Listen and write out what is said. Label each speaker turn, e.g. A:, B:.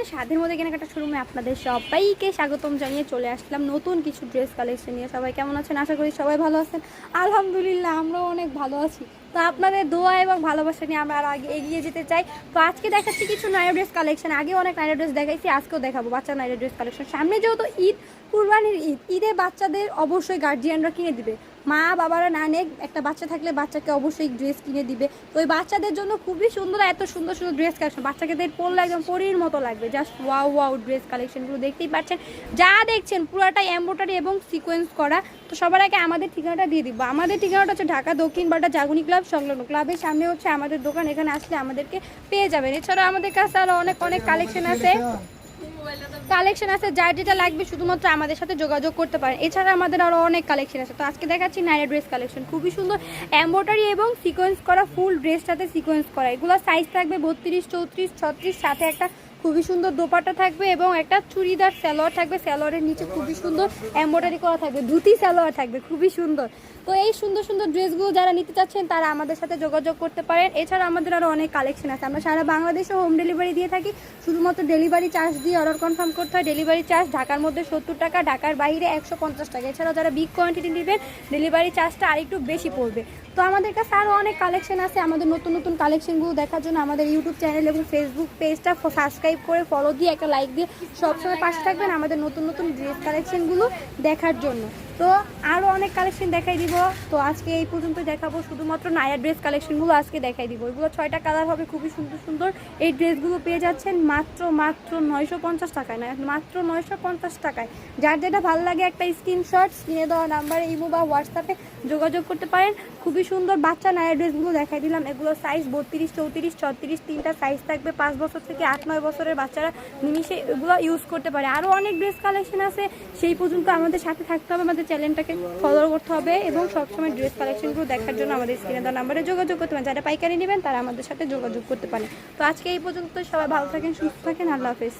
A: Everyone সাধের মধ্যে কেনাকাটা শোরুমে আপনাদের সবাইকে স্বাগতম জানিয়ে চলে আসলাম নতুন কিছু ড্রেস কালেকশন নিয়ে। সবাই কেমন আছেন? আশা করি সবাই ভালো আছেন। আলহামদুলিল্লাহ, আমরাও অনেক ভালো আছি। তো আপনাদের দোয়া এবং ভালোবাসা নিয়ে আমরা আরও আগে এগিয়ে যেতে চাই। তো আজকে দেখাচ্ছি কিছু নাইরা ড্রেস কালেকশন আগে অনেক নাইরা ড্রেস দেখাইছি, আজকেও দেখাবো বাচ্চা নাইরা ড্রেস কালেকশন সামনে যেহেতু ঈদ, কুরবানির ঈদ, ঈদে বাচ্চাদের অবশ্যই গার্জিয়ানরা কিনে দিবে। মা বাবারা না নেক, একটা বাচ্চা থাকলে বাচ্চাকে অবশ্যই ড্রেস কিনে দিবে। তো ওই বাচ্চাদের জন্য খুবই সুন্দর এত সুন্দর সুন্দর ড্রেস কালেকশন বাচ্চাকে দের পরলে একদম পরীর মতো লাগবে। জাস্ট ওয়াও ওয়াও ড্রেস কালেকশনগুলো দেখতেই পাচ্ছেন। যা দেখছেন পুরাটাই এম্বোটারি এবং সিকোয়েন্স করা। তো সবার আগে আমাদের ঠিকানাটা দিয়ে দিব। আমাদের ঠিকানাটা হচ্ছে ঢাকা দক্ষিণ বাটা জাগুনি ক্লাব সংলগ্ন। ক্লাবের সামনে হচ্ছে আমাদের দোকান। এখানে আসলে আমাদেরকে পেয়ে যাবেন। এছাড়া আমাদের কাছে আরও অনেক অনেক কালেকশন আছে। কালেকশন আছে যার যেটা লাগবে শুধুমাত্র আমাদের সাথে যোগাযোগ করতে পারেন। এছাড়া আমাদের আরও অনেক কালেকশন আছে। তো আজকে দেখাচ্ছি নাইরা ড্রেস কালেকশন। খুবই সুন্দর এম্ব্রয়ডারি এবং সিকোয়েন্স করা ফুল ড্রেসটাতে সিকোয়েন্স করা। এগুলো সাইজ থাকবে বত্রিশ, চৌত্রিশ, ছত্রিশ, সাথে একটা খুবই সুন্দর দোপাট্টা থাকবে এবং একটা চুড়িদার স্যালোয়ার থাকবে। স্যালোয়ারের নিচে খুবই সুন্দর এম্ব্রয়ডারি করা থাকবে, ধুতি স্যালোয়ার থাকবে, খুবই সুন্দর। তো এই সুন্দর সুন্দর ড্রেসগুলো যারা নিতে চাচ্ছেন, তারা আমাদের সাথে যোগাযোগ করতে পারেন। এছাড়া আমাদের আরও অনেক কালেকশন আছে। আমরা সারা বাংলাদেশে হোম ডেলিভারি দিয়ে থাকি। শুধুমাত্র ডেলিভারি চার্জ দিয়ে অর্ডার কনফার্ম করতে হয়। ডেলিভারি চার্জ ঢাকার মধ্যে সত্তর টাকা, ঢাকার বাইরে একশো পঞ্চাশ টাকা। এছাড়াও যারা বিগ কোয়ান্টিটি নেবেন ডেলিভারি চার্জটা আরেকটু বেশি পড়বে। তো আমাদের কাছে আরও অনেক কালেকশন আছে। আমাদের নতুন নতুন কালেকশনগুলো দেখার জন্য আমাদের ইউটিউব চ্যানেল এবং ফেসবুক পেজটা সাবস্ক্রাইব করে ফলো দিয়ে একটা লাইক দিয়ে সবসময় পাশে থাকবেন আমাদের নতুন নতুন ড্রেস কালেকশনগুলো দেখার জন্য। তো আরও অনেক কালেকশন দেখাই দিব। তো আজকে এই পর্যন্ত দেখাবো। শুধুমাত্র নায়া ড্রেস কালেকশনগুলো আজকে দেখাই দিব। এগুলো ছয়টা কালার হবে, খুবই সুন্দর সুন্দর। এই ড্রেসগুলো পেয়ে যাচ্ছেন মাত্র মাত্র নয়শো পঞ্চাশ টাকায়। না, মাত্র নয়শো পঞ্চাশ টাকায়। যার যেটা ভালো লাগে একটা স্ক্রিনশট স্ক্রিনে দেওয়া নাম্বারে ইমো বা হোয়াটসঅ্যাপে যোগাযোগ করতে পারেন। খুবই সুন্দর বাচ্চা নায়া ড্রেসগুলো দেখাই দিলাম। এগুলো সাইজ বত্রিশ, চৌত্রিশ, ছত্রিশ, তিনটা সাইজ থাকবে। পাঁচ বছর থেকে আট, নয় বছরের বাচ্চারা নিমিশে এগুলো ইউজ করতে পারে। আরও অনেক ড্রেস কালেকশন আছে। সেই পর্যন্ত আমাদের সাথে থাকতে হবে। আমাদের চ্যানেলটাকে ফলো করতে হবে এবং সবসময় ড্রেস কালেকশনগুলো দেখার জন্য আমাদের স্ক্রিনে দেওয়া নাম্বারে যোগাযোগ করতে পারেন। যারা পাইকারি নেবেন তারা আমাদের সাথে যোগাযোগ করতে পারেন। তো আজকে এই পর্যন্ত সবাই ভালো থাকেন, সুস্থ থাকেন। আল্লাহ হাফেজ।